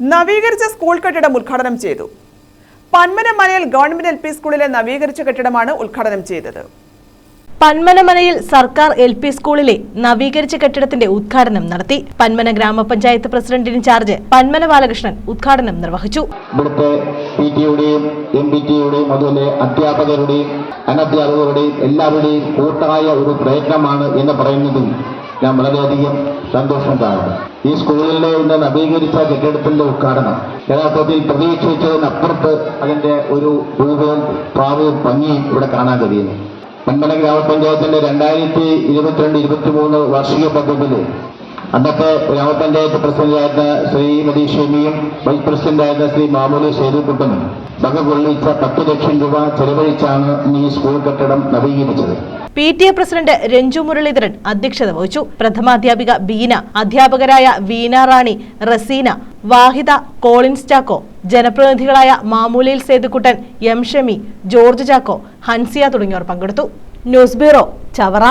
നവീകരിച്ച സ്കൂൾ കെട്ടിടം ഉദ്ഘാടനം ചെയ്തു. പന്മനമനയിൽ ഗവൺമെന്റ് എൽ പി സ്കൂളിലെ നവീകരിച്ച കെട്ടിടമാണ് ഉദ്ഘാടനം ചെയ്തത്. പന്മനമനയിൽ സർക്കാർ എൽ പി സ്കൂളിലെ നവീകരിച്ച കെട്ടിടത്തിന്റെ ഉദ്ഘാടനം നടത്തി. പന്മന ഗ്രാമപഞ്ചായത്ത് പ്രസിഡന്റ് ഇൻചാർജ് പന്മന ബാലകൃഷ്ണൻ ഉദ്ഘാടനം നിർവഹിച്ചു. ഇവിടുത്തെ പി ടിയുടെയും എം പി ടിയുടെയും അതുപോലെ അധ്യാപകരുടെയും അനധ്യാപകരുടെയും എല്ലാവരുടെയും കൂട്ടായ ഒരു പ്രയത്നമാണ് എന്ന് പറയുന്നതിൽ ഞാൻ വളരെയധികം സന്തോഷം കാണുന്നു ഈ സ്കൂളിലെ ഇന്ന് നവീകരിച്ച കെട്ടിടത്തിന്റെ ഉദ്ഘാടനം യഥാർത്ഥത്തിൽ പ്രതീക്ഷിച്ചതിനപ്പുറത്ത് അതിന്റെ ഒരു രൂപവും ഭാവവും ഭംഗിയും ഇവിടെ കാണാൻ കഴിയുന്നു. മൺമല ഗ്രാമപഞ്ചായത്തിന്റെ രണ്ടായിരത്തി ഇരുപത്തിരണ്ട് ഇരുപത്തിമൂന്ന് വാർഷിക പദ്ധതിയിൽ അന്നത്തെ ഗ്രാമപഞ്ചായത്ത് പ്രസിഡന്റായിരുന്ന ശ്രീമതി ഷെമിയും വൈസ് പ്രസിഡന്റായിരുന്ന ശ്രീ മാമൂലി സേതുക്കുട്ടനും വക പത്ത് ലക്ഷം രൂപ ചെലവഴിച്ചാണ് ഈ സ്കൂൾ കെട്ടിടം നവീകരിച്ചത്. P T A president Ranju Muraleedharan അധ്യക്ഷത വഹിച്ചു. പ്രഥമാധ്യാപിക ബീന അധ്യാപകരായ വീന റാണി റസീന വാഹിദ കോളിൻസ് ചാക്കോ ജനപ്രതിനിധികളായ മാമൂലയിൽ സേതുക്കുട്ടൻ എം ഷമി ജോർജ് ചാക്കോ ഹൻസിയ തുടങ്ങിയവർ പങ്കെടുത്തു. News bureau Chavara.